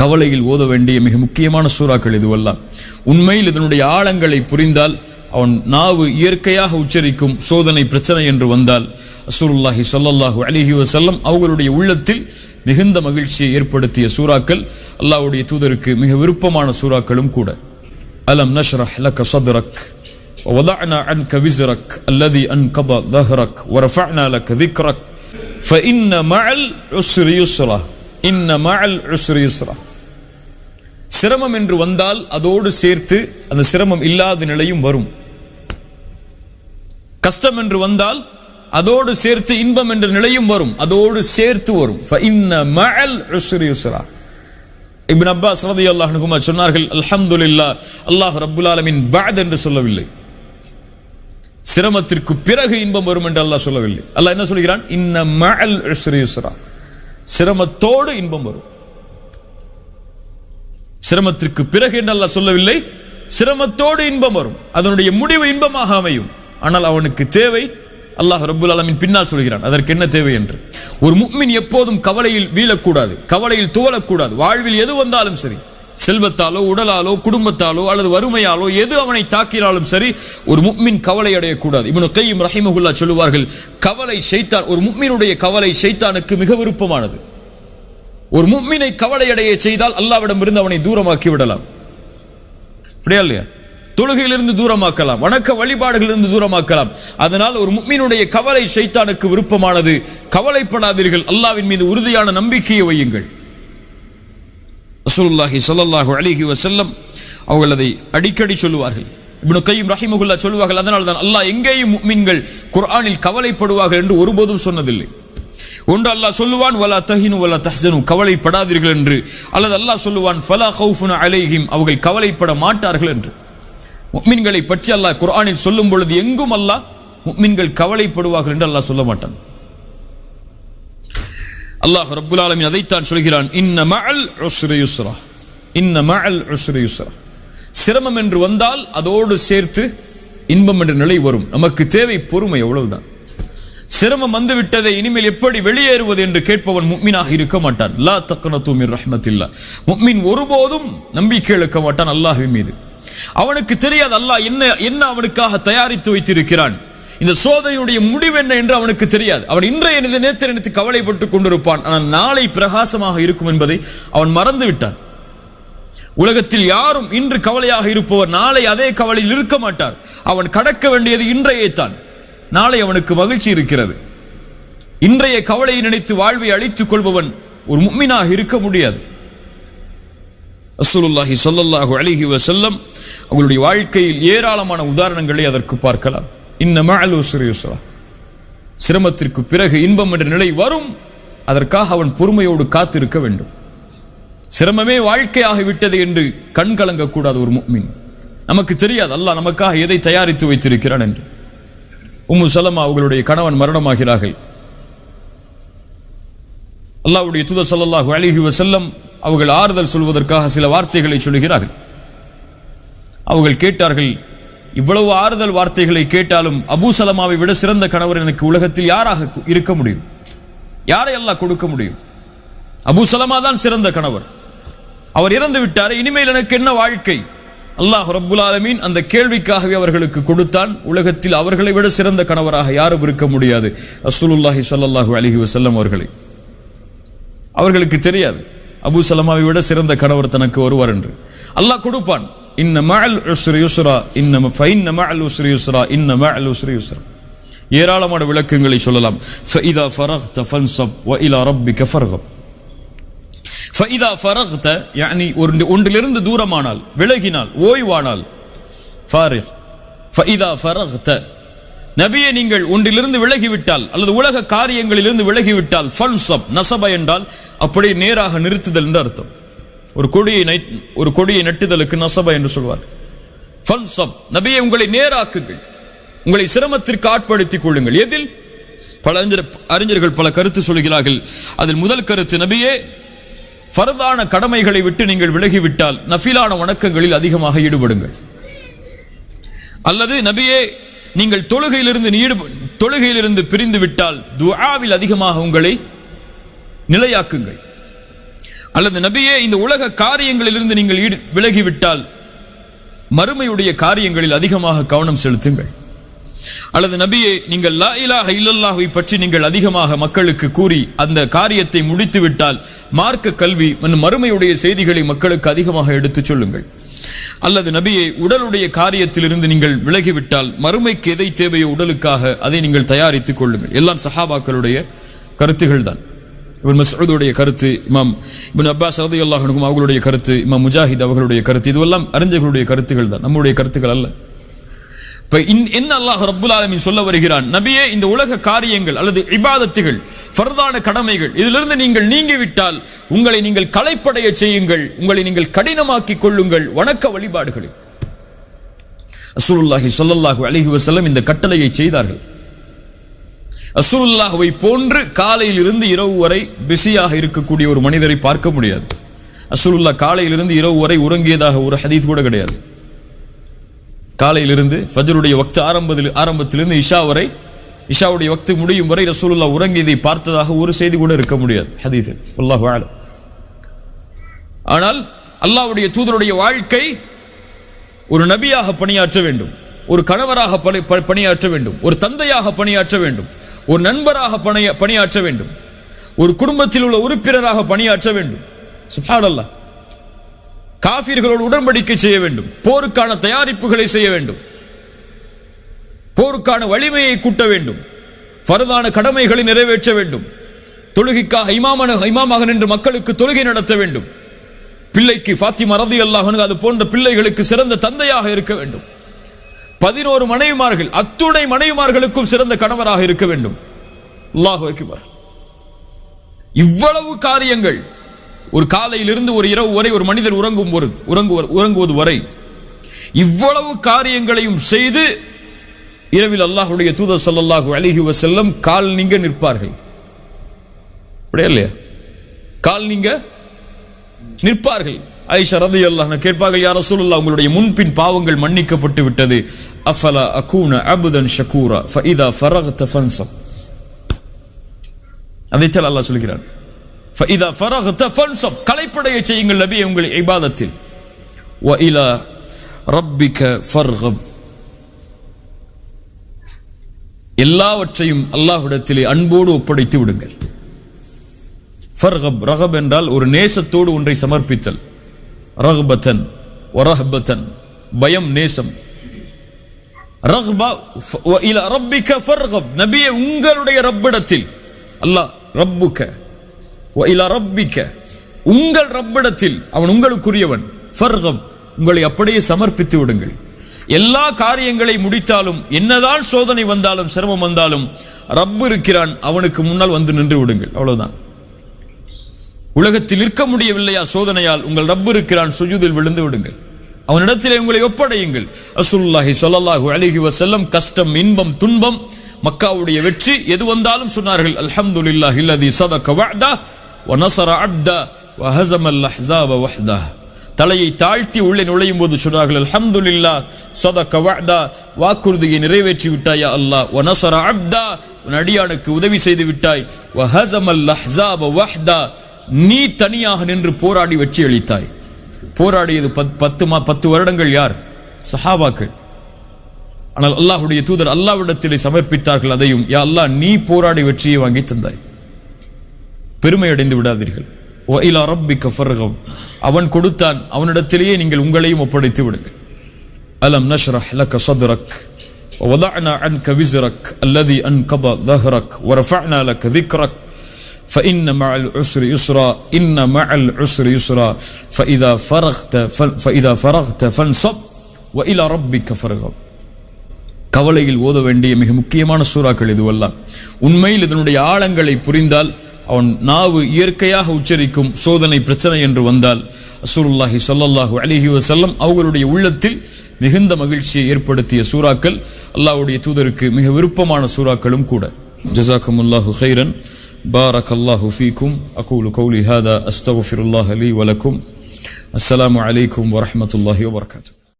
கவலையில் ஓத வேண்டிய மிக முக்கியமான சூறாக்கள் இதுவெல்லாம் உண்மையில் இதனுடைய ஆழங்களை புரிந்தால் அவன் நாவு இயற்கையாக உச்சரிக்கும் சோதனை பிரச்சனை என்று வந்தால் அசூருல்லாஹி ஸல்லல்லாஹு அலைஹி வஸல்லம் அவர்களுடைய உள்ளத்தில் மிகுந்த மகிழ்ச்சியை ஏற்படுத்திய சூறாக்கள் அல்லாஹ்வுடைய தூதருக்கு மிக விருப்பமான சூறாக்களும் கூட அலம் நஷ்ரஹ் லக சத்ரக் ووضعنا عنك وزرك الذي أنقض ظهرك ورفعنا لك ذكرك فإن مع العسر يسرا சிரமம் என்று வந்தால் அதோடு சேர்த்து அந்த சிரமம் இல்லாத நிலையும் வரும். கஷ்டம் என்று வந்தால் அதோடு சேர்த்து இன்பம் என்ற நிலையும் வரும். அதோடு சேர்த்து வரும். இபின் அப்பாஸ் ரதி அல்லாஹ் சொன்னார்கள் அல்ஹம்துல்லா அல்லாஹ் ரபுல் ஆலமின் பாத் என்று சொல்லவில்லை. சிரமத்திற்கு பிறகு இன்பம் வரும் என்று அல்லாஹ் சொல்லவில்லை. அல்லாஹ் என்ன சொல்கிறான்? இன்ன மேல் உஸ்ரி யுஸ்ரா. சிரமத்தோடு இன்பம் வரும். சிரமத்திற்கு பிறகு என்று சொல்லவில்லை? சிரமத்தோடு இன்பம் வரும். அதனுடைய முடிவு இன்பமாக அமையும். ஆனால் அவனுக்கு தேவை அல்லாஹ் ரபுல் அலமின் பின்னால் சொல்கிறான். அதற்கு என்ன தேவை என்று? ஒரு முக்மின் எப்போதும் கவலையில் வீழக்கூடாது. கவலையில் துவளக்கூடாது. வாழ்வில் எது வந்தாலும் சரி. செல்வத்தாலோ உடலாலோ குடும்பத்தாலோ அல்லது வறுமையாலோ எது அவனை தாக்கினாலும் சரி ஒரு முக்மின் கவலை அடையக்கூடாது. இவனு கையும் ரஹிமகுல்லா சொல்லுவார்கள் கவலை ஷைத்தான் ஒரு முக்மினுடைய கவலை ஷைத்தானுக்கு மிக விருப்பமானது. ஒரு முக்மினை கவலை அடைய செய்தால் அல்லாவிடமிருந்து அவனை தூரமாக்கி விடலாம். அப்படியா இல்லையா? தொழுகையிலிருந்து தூரமாக்கலாம் வணக்க வழிபாடுகளிலிருந்து தூரமாக்கலாம். அதனால் ஒரு முக்மீனுடைய கவலை ஷைத்தானுக்கு விருப்பமானது. கவலைப்படாதீர்கள் அல்லாவின் மீது உறுதியான நம்பிக்கையை வையுங்கள். ரசூலுல்லாஹி ஸல்லல்லாஹு அலைஹி வஸல்லம் அவர்கள் அதை அடிக்கடி சொல்லுவார்கள். இப்னு கையும் ரஹிமகுல்லா சொல்லுவார்கள் அதனால் தான் அல்லாஹ் எங்கேயும் முக்மீன்கள் குர்ஆனில் கவலைப்படுவார்கள் என்று ஒருபோதும் சொன்னதில்லை. ஒன்று அல்லாஹ் சொல்லுவான் வலா தஹினு வலா தஹ்சனு. கவலைப்படாதீர்கள் என்று. அல்லது அல்லாஹ் சொல்லுவான் ஃபலா ஹவுஃபுன அலைஹிம். அவர்கள் கவலைப்பட மாட்டார்கள் என்று. முக்மின்களை பற்றி அல்லாஹ் குரானில் சொல்லும் பொழுது எங்கும் அல்லாஹ் முக்மின்கள் கவலைப்படுவார்கள் என்று அல்லாஹ் சொல்ல மாட்டான். அல்லாஹ் ரப்புல் ஆலமின் அதைத்தான் சொல்கிறான் இன்ன மஅல் உஸ்ரி யுஸ்ரா. இன்ன மஅல் உஸ்ரி யுஸ்ரா. சிரமம் என்று வந்தால் அதோடு சேர்த்து இன்பம் என்ற நிலை வரும். நமக்கு தேவை பொறுமை எவ்வளவுதான் சிரமம் வந்துவிட்டதை இனிமேல் எப்படி வெளியேறுவது என்று கேட்பவன் முக்மீனாக இருக்க மாட்டான். லா தக்கனத்து மிர் ரஹ்மத்தில்லா. முக்மீன் ஒருபோதும் நம்பிக்கை இழக்க மாட்டான் அல்லாஹின் மீது. அவனுக்கு தெரியாது அல்லாஹ் என்ன என்ன அவனுக்காக தயாரித்து வைத்திருக்கிறான். இந்த சோதனையுடைய முடிவு என்ன என்று அவனுக்கு தெரியாது. அவன் இன்றைய நிதி நேற்று நினைத்து கவலைப்பட்டுக் கொண்டிருப்பான். ஆனால் நாளை பிரகாசமாக இருக்கும் என்பதை அவன் மறந்து விட்டான். உலகத்தில் யாரும் இன்று கவலையாக இருப்பவர் நாளை அதே கவலையில் இருக்க மாட்டார். அவன் கடக்க வேண்டியது இன்றையே தான் நாளை அவனுக்கு மகிழ்ச்சி இருக்கிறது. இன்றைய கவலையை நினைத்து வாழ்வை அழித்துக் கொள்பவன் ஒரு முக்மினாக இருக்க முடியாது. அசுலுல்லாஹி சொல்லல்லாஹு அழகி வசல்லம் அவங்களுடைய வாழ்க்கையில் ஏராளமான உதாரணங்களை அதற்கு பார்க்கலாம். இன்னமா மஅல் சிரமத்திற்கு பிறகு இன்பம் என்ற நிலை வரும். அதற்காக அவன் பொறுமையோடு காத்திருக்க வேண்டும். சிரமமே வாழ்க்கையாக விட்டது என்று கண் கலங்கக்கூடாது ஒரு முக்மின். நமக்கு தெரியாது. அல்லாஹ் நமக்காக எதை தயாரித்து வைத்திருக்கிறான் என்று. உம்மு சலமா அவர்களுடைய கணவன் மரணமாகிறார்கள். அல்லாஹ்வுடைய துத ஸல்லல்லாஹு அழகி வஸல்லம் அவர்கள் ஆறுதல் சொல்வதற்காக சில வார்த்தைகளை சொல்கிறார்கள் அவர்கள் கேட்டார்கள் இவ்வளவு ஆறுதல் வார்த்தைகளை கேட்டாலும் அபூ சலமாவை விட சிறந்த கணவர் எனக்கு உலகத்தில் யாராக இருக்க முடியும்? யாரை எல்லாம் கொடுக்க முடியும்? அபூ சலமா தான் சிறந்த கணவர். அவர் இறந்து விட்டார் இனிமேல் எனக்கு என்ன வாழ்க்கை? அல்லாஹ் ரபுல்லாலமீன் அந்த கேள்விக்காகவே அவர்களுக்கு கொடுத்தான். உலகத்தில் அவர்களை விட சிறந்த கணவராக யாரும் இருக்க முடியாது. அசுலுல்லாஹி சல்லாஹூ அலைஹி வசல்லம் அவர்களை. அவர்களுக்கு தெரியாது. அபு சலமாவை விட சிறந்த கணவர் தனக்கு வருவார் என்று. அல்லாஹ் கொடுப்பான். இன்ன மஅல் யுஸ்ரா இன்ன ஃபைன் மஅல் யுஸ்ரா இன்ன மஅல் யுஸ்ரா. ஏராளமான விளக்கங்களை சொல்லலாம். ஃபஇதா வ இலா ரப்பிக ஃபைதா ஃபரக்த யானி ஒரு ஒன்றிலிருந்து தூரமானால் விலகினால் ஓய்வானால் ஃபாரிஹ் ஃபைதா ஃபரக்த நபியை நீங்கள் ஒன்றிலிருந்து விலகிவிட்டால் அல்லது உலக காரியங்களிலிருந்து விலகிவிட்டால் ஃபன்சப் நசப என்றால் அப்படியே நேராக நிறுத்துதல் என்று அர்த்தம். ஒரு கொடியை நை ஒரு கொடியை நட்டுதலுக்கு நசப என்று சொல்வார் ஃபன்சப் நபியை உங்களை நேராக்குங்கள். உங்களை சிரமத்திற்கு ஆட்படுத்திக் கொள்ளுங்கள். எதில்? பல அறிஞர்கள் பல கருத்து சொல்கிறார்கள். அதில் முதல் கருத்து நபியே ஃபர்தான கடமைகளை விட்டு நீங்கள் விலகிவிட்டால் நஃபிலான வணக்கங்களில் அதிகமாக ஈடுபடுங்கள். அல்லது நபியே நீங்கள் தொழுகையிலிருந்து ஈடுப தொழுகையிலிருந்து பிரிந்து விட்டால் துஆவில் அதிகமாக உங்களை நிலையாக்குங்கள். அல்லது நபியே இந்த உலக காரியங்களிலிருந்து நீங்கள் ஈடு- விலகிவிட்டால் மறுமையுடைய காரியங்களில் அதிகமாக கவனம் செலுத்துங்கள். அல்லது நபியே நீங்கள் லா இலாஹ இல்லல்லாஹை பற்றி நீங்கள் அதிகமாக மக்களுக்கு கூறி அந்த காரியத்தை முடித்து விட்டால் மார்க்க கல்வி மற்றும் மறுமையுடைய செய்திகளை மக்களுக்கு அதிகமாக எடுத்துச் சொல்லுங்கள். அல்லது நபியை உடலுடைய காரியத்திலிருந்து நீங்கள் விலகிவிட்டால் மறுமைக்கு எதை தேவையோ உடலுக்காக அதை நீங்கள் தயாரித்துக் கொள்ளுங்கள். எல்லாம் சஹாபாக்களுடைய கருத்துகள் தான் இவன் மசூதுடைய கருத்து இமாம் இவன் அப்பாஸ் சரதி அல்லாஹனுக்கும் அவர்களுடைய கருத்து இமாம் முஜாஹித் அவர்களுடைய கருத்து இதுவெல்லாம் அறிஞர்களுடைய கருத்துக்கள் தான் நம்முடைய கருத்துக்கள் அல்ல. இப்ப இன்- என்ன அல்லாஹ் ரப்புல் ஆலமின் சொல்ல வருகிறான்? நபியே இந்த உலக காரியங்கள் அல்லது இபாதத்துகள் ஃபர்தான கடமைகள் இதிலிருந்து நீங்கள் நீங்கிவிட்டால் உங்களை நீங்கள் களைப்படைய செய்யுங்கள் உங்களை நீங்கள் கடினமாக்கிக் கொள்ளுங்கள் வணக்க வழிபாடுகளில் ரசூலுல்லாஹி சொல்லல்லாஹு அலைஹி வசல்லம் இந்த கட்டளையை செய்தார்கள். ரசூலுல்லாஹ்வை போன்று காலையிலிருந்து இரவு வரை பிஸியாக இருக்கக்கூடிய ஒரு மனிதரை பார்க்க முடியாது. அசூலுல்லா காலையிலிருந்து இரவு வரை உறங்கியதாக ஒரு ஹதீஸ் கூட கிடையாது. காலையிலிருந்து ஃபஜ்ருடைய வக்து ஆரம்பத்தில் ஆரம்பத்திலிருந்து இஷா வரை இஷாவுடைய வக்து முடியும் வரை ரசூலுல்லா உறங்கியதை பார்த்ததாக ஒரு செய்தி கூட இருக்க முடியாது. ஹதீஸில். அல்லாஹ் ஆலம் ஆனால் அல்லாவுடைய தூதருடைய வாழ்க்கை ஒரு நபியாக பணியாற்ற வேண்டும். ஒரு கணவராக பணி- ப- பணியாற்ற வேண்டும். ஒரு தந்தையாக பணியாற்ற வேண்டும். ஒரு நண்பராக பணியாற்ற வேண்டும். ஒரு குடும்பத்தில் உள்ள உறுப்பினராக பணியாற்ற வேண்டும். சுஹாடல்லா காஃபிர்களோடு உடன்படிக்கை செய்ய வேண்டும். போருக்கான தயாரிப்புகளை செய்ய வேண்டும். போருக்கான வலிமையை கூட்ட வேண்டும். பரதான கடமைகளை நிறைவேற்ற வேண்டும். தொழுகைக்காக இமாமன இமாமாக நின்று மக்களுக்கு தொழுகை நடத்த வேண்டும். பிள்ளைக்கு ஃபாத்திமா ரதி அல்லாஹ் அது போன்ற பிள்ளைகளுக்கு சிறந்த தந்தையாக இருக்க வேண்டும். பதினோரு மனைவிமார்கள் அத்துணை மனைவிமார்களுக்கும் சிறந்த கணவராக இருக்க வேண்டும். அல்லாஹ் இவ்வளவு காரியங்கள் ஒரு காலையிலிருந்து ஒரு இரவு வரை ஒரு மனிதர் உறங்கும் ஒரு உறங்கு உறங்குவது வரை இவ்வளவு காரியங்களையும் செய்து இரவில் அல்லாஹுடைய தூதர் ஸல்லல்லாஹு அழகி வஸல்லம் கால் நீங்க நிற்பார்கள். அப்படியா இல்லையா? கால் நீங்க நிற்பார்கள். ஐஷா ரதி அல்லாஹ் கேட்பார்கள் யார ரசூலுல்லாஹ் உங்களுடைய முன்பின் பாவங்கள் மன்னிக்கப்பட்டு விட்டது. அஃபலா அகூன அபுதன் ஷகூரா ஃபஇதா ஃபரக்த ஃபன்சப் அதைத்தான் அல்லாஹ் சொல்கிறான். ஃபஇதா ஃபரக்த ஃபன்சப் கலைப்படைய செய்யுங்கள் நபி உங்கள் இபாதத்தில். வ இலா ரப்பிக ஃபர்ஹப் எல்லாவற்றையும் அல்லாஹ்விடத்திலே அன்போடு ஒப்படைத்து விடுங்கள். ஃபர்கப் ரகப் என்றால் ஒரு நேசத்தோடு ஒன்றை சமர்ப்பித்தல். ரஹ்பத்தன் வரஹ்பத்தன் பயம் நேசம். ரஹ்பா ஃப- இலா ரப்பிக ஃபர்கப் நபியே உங்களுடைய ரப்பிடத்தில். அல்லாஹ் ரப்புக்க. ரப்பிக்க உங்கள் ரப்பிடத்தில் அவன் உங்களுக்குரியவன். ஃபர்கப் உங்களை அப்படியே சமர்ப்பித்து விடுங்கள். எல்லா காரியங்களை முடித்தாலும் என்னதான் சோதனை வந்தாலும் சிரமம் வந்தாலும் ரப்பு இருக்கிறான் அவனுக்கு முன்னால் வந்து நின்று விடுங்கள். அவ்வளவுதான். உலகத்தில் இருக்க முடியவில்லையா சோதனையால் உங்கள் ரப்பு இருக்கிறான் சுஜூதில் விழுந்து விடுங்கள். அவனிடத்திலே உங்களை ஒப்படையுங்கள். அசுல்லாஹி ஸல்லல்லாஹு அலைஹி வசல்லம் கஷ்டம் இன்பம் துன்பம் மக்காவுடைய வெற்றி எது வந்தாலும் சொன்னார்கள் அல்ஹம்துலில்லாஹ் அல்லதி சதக வ நஸர அப்தா வ ஹஸமல் வஹ்தா தலையை தாழ்த்தி உள்ளே நுழையும் போது சொன்னார்கள் அல்ஹம்துலில்லாஹ் சத கவாதா வாக்குறுதியை நிறைவேற்றி விட்டாயா அல்லாஹ்? ஒனசர அப்தா உன் அடியானுக்கு உதவி செய்து விட்டாய். வஹசமல் அஹ்சாப வஹ்தா நீ தனியாக நின்று போராடி வெற்றி அளித்தாய். போராடியது பத்- பத்து மா பத்து வருடங்கள் யார்? சஹாபாக்கள். ஆனால் அல்லாஹ்வுடைய தூதர் அல்லாவிடத்திலே சமர்ப்பித்தார்கள் அதையும் யா அல்லாஹ் நீ போராடி வெற்றியை வாங்கி தந்தாய். பெருமை அடைந்து விடாதீர்கள் வ இலா ரப்பிக்க ஃபர்கம் அவன் கொடுத்தான் அவனிடத்திலேயே நீங்கள் உங்களையும் ஒப்படைத்து விடுங்கள் அலம் நஷ்ரஹ் லக சத்ரக் ووضعنا عنك وزرك الذي أنقض ظهرك ورفعنا لك ذكرك فإن مع العسر يسرا إن مع العسر يسرا فإذا فرغت فل- فإذا فرغت فانصب وإلى ربك فارغب கவலையில் ஓத வேண்டிய மிக முக்கியமான சூறாக்கள் இதுவெல்லாம் உண்மையில் இதனுடைய ஆழங்களை புரிந்தால் அவன் நாவு இயற்கையாக உச்சரிக்கும் சோதனை பிரச்சனை என்று வந்தால் அசூருல்லாஹி சொல்லல்லாஹு அலிஹி வசல்லம் அவர்களுடைய உள்ளத்தில் மிகுந்த மகிழ்ச்சியை ஏற்படுத்திய சூறாக்கள் அல்லாஹுடைய தூதருக்கு மிக விருப்பமான சூறாக்களும் கூட. ஜசாக்கும் அல்லாஹு ஹைரன் பாரக் அல்லாஹு ஃபீக்கும் அகூலு கௌலி ஹாதா அஸ்தகுஃபிருல்லாஹ் அலி வலக்கும். அஸ்லாம் அலைக்கும் வரமத்துல்லாஹி வபர்காத்து